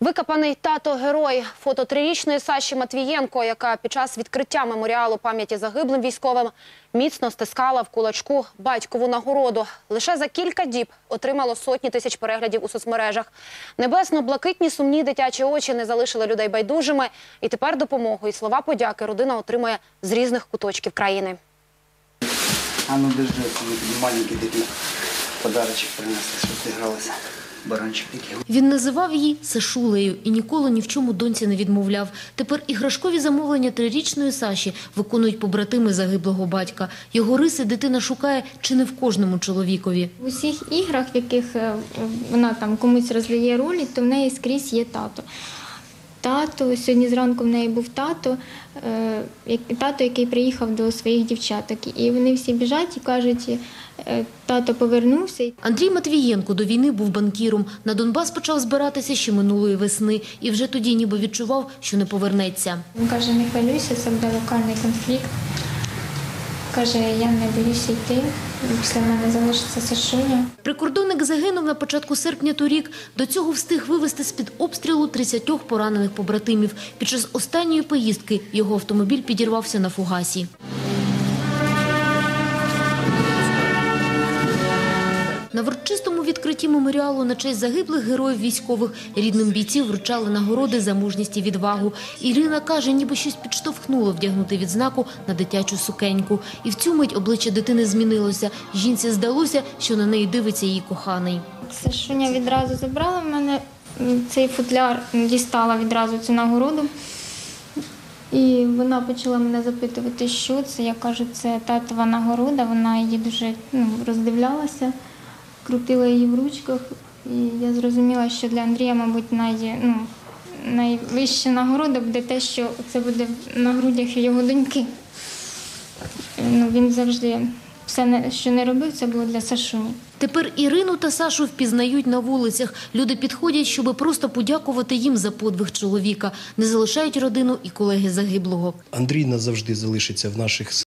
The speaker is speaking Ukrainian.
Викопаний тато герой. Фото трирічної Саші Матвієнко, яка під час відкриття меморіалу пам'яті загиблим військовим міцно стискала в кулачку батькову нагороду. Лише за кілька діб отримало сотні тисяч переглядів у соцмережах. Небесно-блакитні сумні дитячі очі не залишили людей байдужими. І тепер допомогу і слова подяки родина отримує з різних куточків країни. А ну держи, тобі тобі маленький такий подарочок принесли, щоб ти гралася. Баранчик такий. Він називав її Сашулею і ніколи ні в чому доньці не відмовляв. Тепер іграшкові замовлення трирічної Саші виконують побратими загиблого батька. Його риси дитина шукає чи не в кожному чоловікові. В усіх іграх, в яких е, вона там комусь роздає ролі, то в неї скрізь є тато. Тато, сьогодні зранку в неї був тато, е, як- тато, який приїхав до своїх дівчаток. І вони всі біжать і кажуть, е, тато повернувся. Андрій Матвієнко до війни був банкіром. На Донбас почав збиратися ще минулої весни і вже тоді ніби відчував, що не повернеться. Він каже, не хвилюйся, це буде локальний конфлікт. Каже, я не боюся йти, після мене залишиться Сашуня. Прикордонник загинув на початку серпня торік. До цього встиг вивезти з-під обстрілу 30 поранених побратимів. Під час останньої поїздки його автомобіль підірвався на фугасі. На врочистому відкритті меморіалу на честь загиблих героїв військових рідним бійців вручали нагороди за мужність і відвагу. Ірина каже, ніби щось підштовхнуло вдягнути відзнаку на дитячу сукеньку. І в цю мить обличчя дитини змінилося. Жінці здалося, що на неї дивиться її коханий. Сашуня відразу забрала в мене цей футляр, дістала відразу цю нагороду. І вона почала мене запитувати, що це. Я кажу, це татова нагорода. Вона її дуже ну, роздивлялася, крутила її в ручках. І я зрозуміла, що для Андрія, мабуть, най, ну, найвища нагорода буде те, що це буде на грудях його доньки. Ну, він завжди все, що не робив, це було для Сашуні. Тепер Ірину та Сашу впізнають на вулицях. Люди підходять, щоб просто подякувати їм за подвиг чоловіка. Не залишають родину і колеги загиблого. Андрій назавжди залишиться в наших